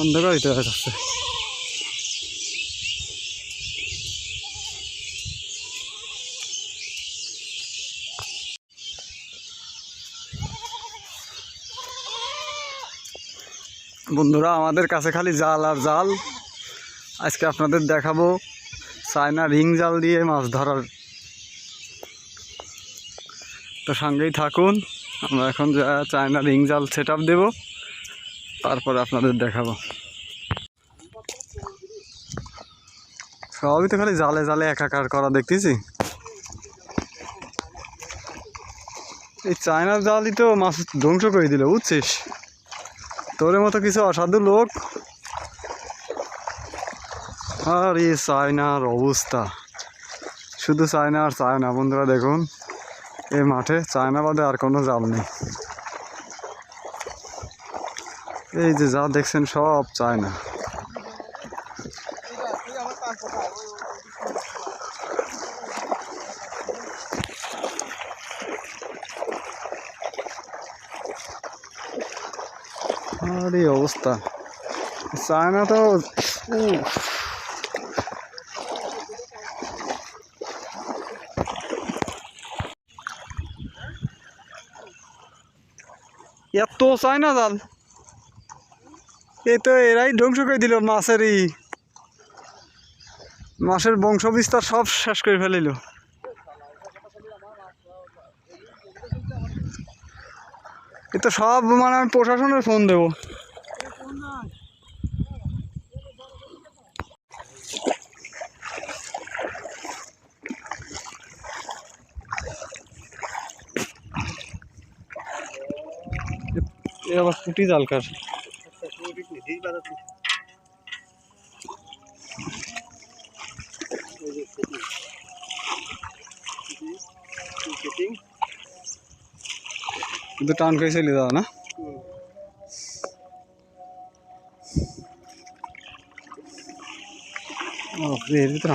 অন্ধকার হইতে যাচ্ছে। বন্ধুরা, আমাদের কাছে খালি জাল আর জাল। আজকে আপনাদের দেখাবো চায়না রিং জাল দিয়ে মাছ ধরার তো সঙ্গেই থাকুন। আমরা এখন যা চায়না রিং জাল সেট আপ দেবো। তারপরে আপনাদের দেখাবো। সবই তো খালি জালে জালে একাকার করা দেখতেছি। এই চায়নার জালই তো মাছ ধ্বংস করে দিল, বুঝছিস? তোর মতো কিছু অসাধু লোক? আর এই চায়নার অবস্থা। শুধু চায়না আর চায়না, বন্ধুরা দেখুন। এই মাঠে চায়না বাদে আর কোনো জাল নেই। এই যে যা দেখছেন সব চায়না। আর এই অবস্থা। চায়না তো উফ। চায় না জাল। এ তো এরাই ধ্বংস করে দিল মাছের বংশ বিস্তার সব শেষ করে ফেলিল। এ তো সব মানে আমি প্রশাসনের ফোন দেবো। এ আবার পুটি জালকার কিন্তু টান করে চলে যাওয়া না? ও, এর ভিতরে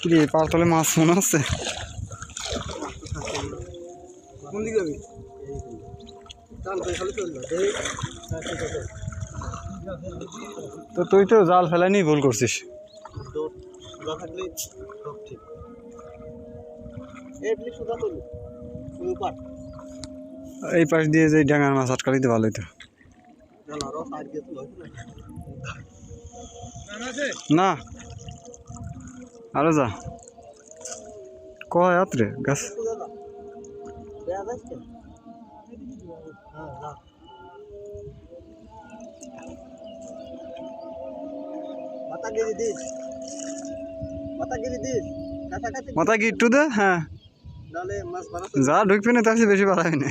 কি রে পাতলে মাছ মনে হচ্ছে কোন দিকে যাবি? তো তুই তো জাল ফেলানি ভুল করছিস। এই পাশ দিয়ে যে ডাঙার মাছ আটকা দিতে ভালোই তো। না। আর যা। কয় আত্রে গাছ। মাথা কি একটু দে হ্যাঁ। যা ঢুকবি না তার বেশি বাড়াবি না।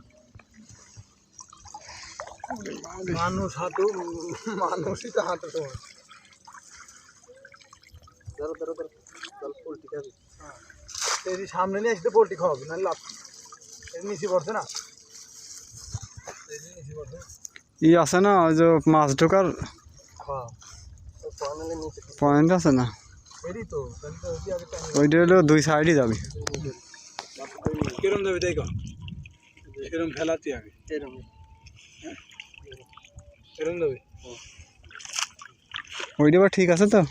মানুষ হাঁটু মানুষই তো হাঁটু তোমার ধরো ধরো ধরো তাহলে পোলট্রি খাবি। এই সামনে নিয়ে আসতে পোলট্রি খাওয়াবি না লাভ? নিচে পড়ছে না? ই আছে না ওই যে মাছ ঢোকার হ্যাঁ। পয়েন্ট আছে না? ওইটা হলো দুই সাইডই যাবে। কিরম যাবে তাই কিরম ফেলাতে এরম ওইটা ঠিক আছে তো?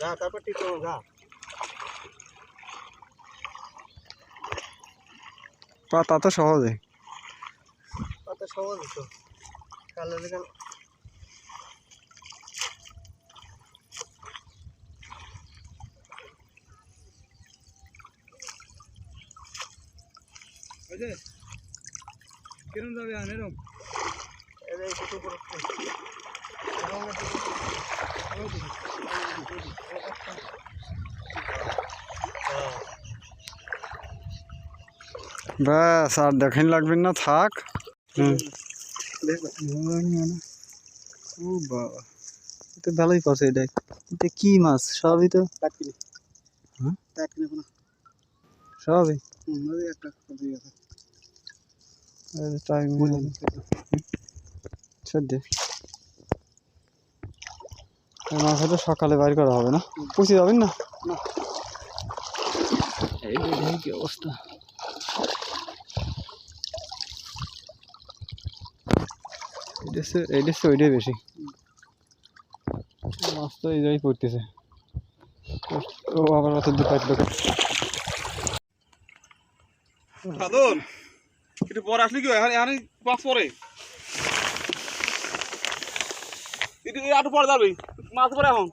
হ্যাঁ তারপর গা পাতা তো সহজে। পাতা সহজ তো। কালো কিরম যাবে আন এরম ব্যাস আর দেখেন লাগবেন না থাক। হুম। ও বাবা। তো ভালোই করছে এটা। এটা কি মাছ? সবই তো? হ্যাঁ? সবই? ওই একটা আছে টাইম সকালে বাইর করা হবে না পুষে যাবেন না। এই কি অবস্থা ওইটাই বেশি মাছ তো এই জায়গায় পড়তেছে ও আবার অত দু লোক সাধন। একটু পরে আসলি কি এখানে এখানে মাছ পরে একটু একটু পরে যাবি। মাছ পরে এখন।